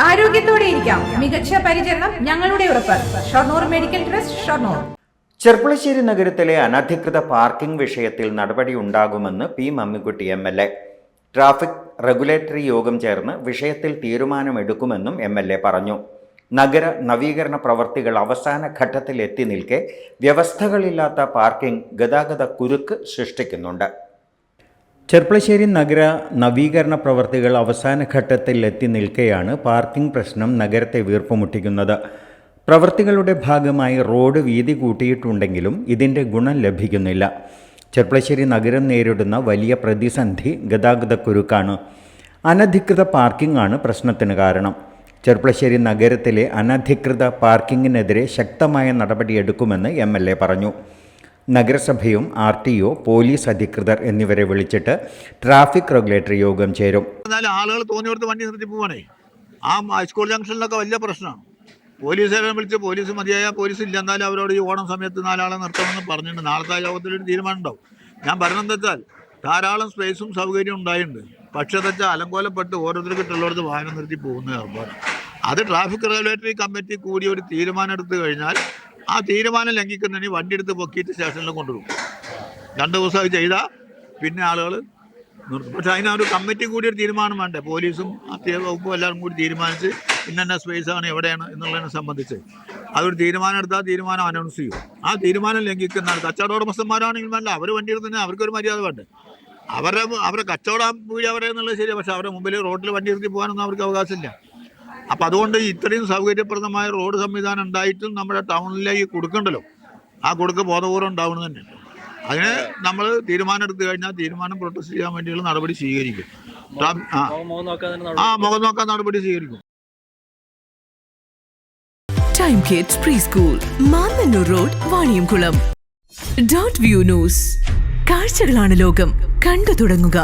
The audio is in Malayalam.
ആരോഗ്യത്തോടെ ഇരിക്കാം. മികച്ച പരിചരണം ഞങ്ങളുടെ ഉറപ്പ്. Shoranur medical trust Shoranur. Cherpulassery നഗരത്തിലെ അനധികൃത പാർക്കിംഗ് വിഷയത്തിൽ നടപടി ഉണ്ടാകുമെന്ന് P Mammikutty M L A. Traffic regulatory യോഗം ചേർന്ന് വിഷയത്തിൽ തീരുമാനമെടുക്കുമെന്നും എം എൽ എ പറഞ്ഞു. നഗര നവീകരണ പ്രവർത്തികൾ അവസാന ഘട്ടത്തിൽ എത്തി നിൽക്കെ വ്യവസ്ഥകളില്ലാത്ത പാർക്കിംഗ് ഗതാഗത കുരുക്ക് സൃഷ്ടിക്കുന്നുണ്ട്. ചെർപ്പളശ്ശേരി നഗര നവീകരണ പ്രവർത്തികൾ അവസാന ഘട്ടത്തിൽ എത്തി നിൽക്കെയാണ് പാർക്കിംഗ് പ്രശ്നം നഗരത്തെ വീർപ്പുമുട്ടിക്കുന്നത്. പ്രവൃത്തികളുടെ ഭാഗമായി റോഡ് വീതി കൂട്ടിയിട്ടുണ്ടെങ്കിലും ഇതിന്റെ ഗുണം ലഭിക്കുന്നില്ല. ചെർപ്പളശ്ശേരി നഗരം നേരിടുന്ന വലിയ പ്രതിസന്ധി ഗതാഗതക്കുരുക്കാണ്. അനധികൃത പാർക്കിംഗ് ആണ് പ്രശ്നത്തിന് കാരണം. ചെർപ്പളശ്ശേരി നഗരത്തിലെ അനധികൃത പാർക്കിങ്ങിനെതിരെ ശക്തമായ നടപടിയെടുക്കുമെന്ന് എം എൽ എ പറഞ്ഞു. നഗരസഭയും ആർ ടി ഒ പോലീസ് അധികൃതർ എന്നിവരെ വിളിച്ചിട്ട് ട്രാഫിക് റെഗുലേറ്ററി യോഗം ചേരും. എന്നാൽ ആളുകൾ തോന്നിയോടത്ത് വണ്ടി നിർത്തി പോവാണേ. ആ ഹൈസ്കൂൾ ജംഗ്ഷനിലൊക്കെ വലിയ പ്രശ്നമാണ്. പോലീസുകാരെ വിളിച്ച് പോലീസ് മതിയായ പോലീസ് ഇല്ല. എന്നാലും അവരോട് ഈ ഓണം സമയത്ത് നാലാളെ നിർത്തണമെന്ന് പറഞ്ഞിട്ടുണ്ട്. നാളത്തെ യോഗത്തിലൊരു തീരുമാനം ഉണ്ടാവും. ഞാൻ പറഞ്ഞെന്ന് വെച്ചാൽ ധാരാളം സ്പേസും സൗകര്യവും ഉണ്ടായിട്ടുണ്ട്. പക്ഷേ എന്താ വെച്ചാൽ അലങ്കോലപ്പെട്ട് ഓരോരുത്തർക്ക് ഇട്ടുള്ളവർക്ക് വാഹനം നിർത്തി പോകുന്ന ഏർപ്പാട് അത് ട്രാഫിക് റെഗുലേറ്ററി കമ്മിറ്റി കൂടി ഒരു തീരുമാനം എടുത്തു കഴിഞ്ഞാൽ ആ തീരുമാനം ലംഘിക്കുന്നതിന് വണ്ടി എടുത്ത് പൊക്കിയിട്ട് സ്റ്റേഷനിൽ കൊണ്ടുപോകും രണ്ട് ദിവസം അത് ചെയ്താൽ പിന്നെ ആളുകൾ നിർത്തും. പക്ഷെ അതിനൊരു കമ്മിറ്റി കൂടി ഒരു തീരുമാനം വേണ്ടേ? പോലീസും വകുപ്പും എല്ലാവരും കൂടി തീരുമാനിച്ച് ഇന്ന സ്പേസ് ആണ് എവിടെയാണ് എന്നുള്ളതിനെ സംബന്ധിച്ച്. അതൊരു തീരുമാനം എടുത്താൽ തീരുമാനം അനൗൺസ് ചെയ്യും. ആ തീരുമാനം ലംഘിക്കുന്ന കച്ചവട ഉടമസ്ഥന്മാരാണെങ്കിലും വേണ്ട. അവർ വണ്ടി എടുത്തതിന് അവർക്കൊരു മര്യാദ വേണ്ടേ? അവരുടെ അവരുടെ കച്ചവടം പോയി അവരെ എന്നുള്ളത് ശരി പക്ഷെ അവരുടെ മുമ്പിൽ റോഡിൽ വണ്ടി നിർത്തി പോകാനൊന്നും അവർക്ക് അവകാശമില്ല. അപ്പം അതുകൊണ്ട് ഇത്രയും സൗകര്യപ്രദമായ റോഡ് സംവിധാനം ഉണ്ടായിട്ടും നമ്മുടെ ടൗണിലേക്ക് കൊടുക്കണ്ടല്ലോ. ആ കൊടുക്ക് ബോധപൂർവം ഉണ്ടാവണം തന്നെ. അതിന് നമ്മൾ തീരുമാനം എടുത്തു കഴിഞ്ഞാൽ തീരുമാനം പ്രൊട്ടസ്റ്റ് ചെയ്യാൻ വേണ്ടിയുള്ള നടപടി സ്വീകരിക്കും. ആ. മുഖം നോക്കാൻ നടപടി സ്വീകരിക്കും. Time kids preschool Mannanur road Vaniyamkulam dot view news കാഴ്ചകളാണ് ലോകം. കണ്ടു തുടങ്ങുക.